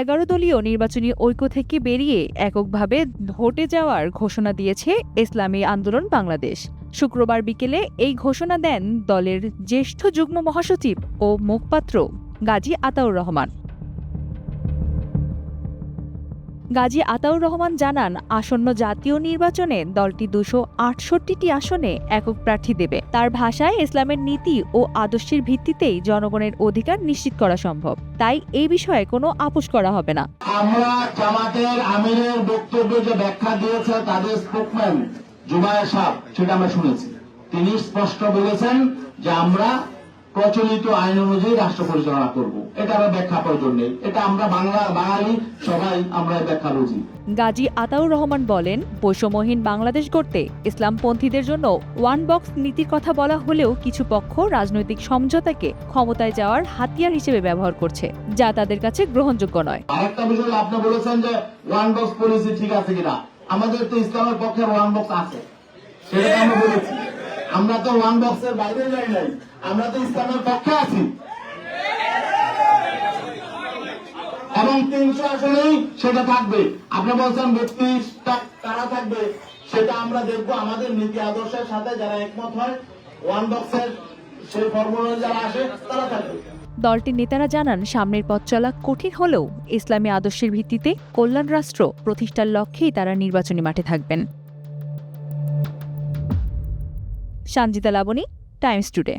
এগারো দলীয় নির্বাচনী ঐক্য থেকে বেরিয়ে এককভাবে ভোটে যাওয়ার ঘোষণা দিয়েছে ইসলামী আন্দোলন বাংলাদেশ। শুক্রবার বিকেলে এই ঘোষণা দেন দলের জ্যেষ্ঠ যুগ্ম মহাসচিব ও মুখপাত্র গাজী আতাউর রহমান। গাজী আতাউর রহমান জানান, আসন্ন জাতীয় নির্বাচনে দলটি দুশো আটষট্টিটি আসনে একক প্রার্থী দেবে। তার ভাষায় ইসলামের নীতি ও আদর্শের ভিত্তিতেই জনগণের অধিকার নিশ্চিত করা সম্ভব। তাই এই বিষয়ে কোনো আপোষ করা হবে না। আমরা জামাতের আমিরের বক্তব্য যে ব্যাখ্যা দিয়েছে, তাদের স্পোকম্যান জুবায়ের সাহ সেটা আমরা শুনেছি। তিনি স্পষ্ট বলেছেন যে আমরা প্রচলিত আইন অনুযায়ী রাষ্ট্র পরিচালনা করব। এটা আমরা ব্যাখ্যা প্রয়োজন নেই এটা আমরা বাংলা বাঙালি সবাই আমরা ব্যাখ্যা বুঝি। গাজী আতাউর রহমান বলেন বৈষম্যহীন বাংলাদেশ গড়তে ইসলামপন্থীদের জন্য ওয়ান বক্স নীতির কথা বলা হলেও কিছু পক্ষ রাজনৈতিক সমঝোতাকে ক্ষমতায় যাওয়ার হাতিয়ার হিসেবে ব্যবহার করছে যা তাদের কাছে গ্রহণযোগ্য নয়। আরেকটা বিষয় আপনি বলেছেন যে ওয়ান বক্স পলিসি ঠিক আছে কিনা। আমাদের তো ইসলামের পক্ষে ওয়ান বক্স আছে। সেটা তো আমরা বলেছি। আমরা তো ওয়ান বক্সের বাইরে যাই নাই। আমরা তো ইসলামের পক্ষে আছি। এবং তিনশো আসলেই সেটা থাকবে। আপনি বলছেন বত্রিশটা তারা থাকবে? সেটা আমরা দেখব। আমাদের নীতি আদর্শের সাথে যারা একমত হয় ওয়ান বক্সের সেই ফর্মুলা যারা আসে, তারা থাকবে। দলটির নেতারা জানান, সামনের পথ চলা কঠিন হলেও ইসলামী আদর্শের ভিত্তিতে কল্যাণ রাষ্ট্র প্রতিষ্ঠার লক্ষ্যেই তারা নির্বাচনী মাঠে থাকবেন। Sanjita Labani Times Today.